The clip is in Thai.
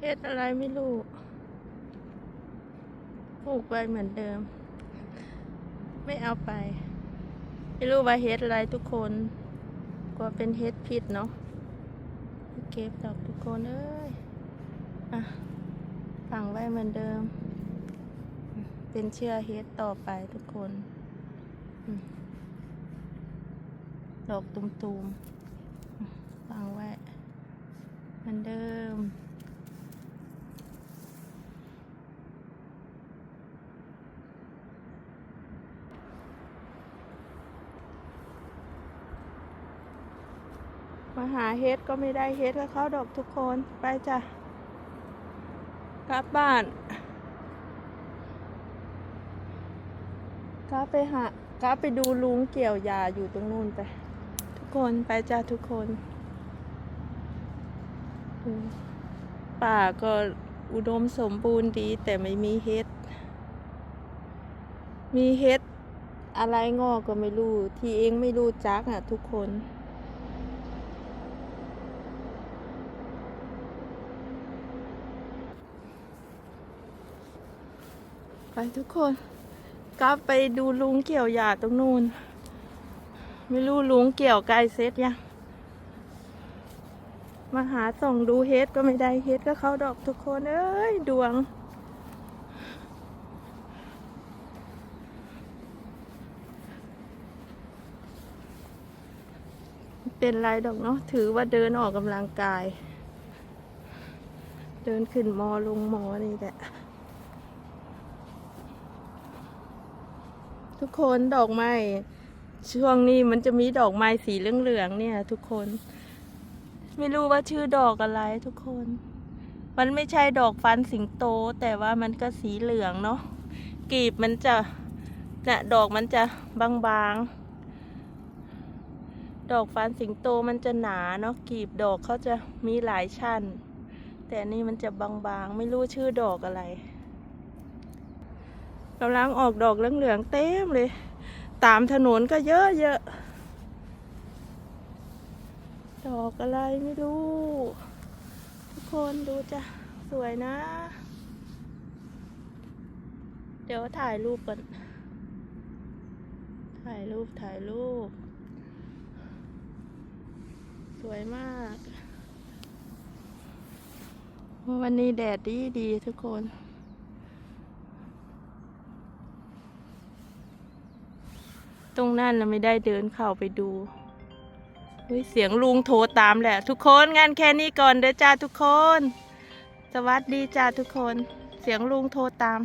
เฮ็ดอะไรไม่รู้ปลูกไปเหมือนเดิม ไม่เอาไป ไม่รู้ว่าเฮ็ดอะไรทุกคนกลัวเป็นเฮ็ดพิษเนาะเก็บดอกทุกคนเอ้ยอะฝังไว้เหมือนเดิม เป็นเชื่อเฮ็ดต่อไปทุกคนดอกตุ่มๆฝังไว้เหมือนเดิม มาหาเฮดก็ไม่ได้เฮดกับเขาดอกทุกคนไปจ้ะกลับบ้านกลับไปหากลับไปดูลุงเกี่ยวยาอยู่ตรงนู้นไป ทุกคนไปจ้ะทุกคนป่าก็อุดมสมบูรณ์ดีแต่ไม่มีเฮดมีเฮดอะไรงอกก็ไม่รู้ ที่เองไม่รู้จักอะทุกคน ไปทุกคนกลับไปดูลุงเกี่ยวหญ้าตรงนู้น ไม่รู้ลุงเกี่ยวไกลเสร็จยังมาหาส่องดูเฮดก็ไม่ได้เฮดก็เขาดอกทุกคนเอ้ย ดวง เป็นไรดอกเนาะถือว่าเดินออกกำลังกาย เดินขึ้นมอลงมอนี่แหละ ทุกคนดอกไม้ช่วงนี้มันจะมีดอกไม้สีเหลืองๆเนี่ย ทุกคน ไม่รู้ว่าชื่อดอกอะไรทุกคน มันไม่ใช่ดอกฟันสิงโต แต่ว่ามันก็สีเหลืองเนาะกลีบมันจะน่ะดอกมันจะบางๆ ดอกฟันสิงโตมันจะหนาเนาะกลีบดอกเขาจะมีหลายชั้น แต่นี่มันจะบางๆ ไม่รู้ชื่อดอกอะไร กำลังออกดอกเหลืองๆเต็มเลย ตามถนนก็เยอะๆ ดอกอะไรไม่รู้ ทุกคนดูจ้ะ สวยนะ เดี๋ยวถ่ายรูปก่อนถ่ายรูปถ่ายรูป สวยมาก วันนี้แดดดีดีทุกคน ตรงนั้นเราไม่ได้เดินเข้าไปดูเสียงลุงโทรตามแหละ ทุกคนงานแค่นี้ก่อนเด้อจ้าทุกคน สวัสดีจ้าทุกคน เสียงลุงโทรตาม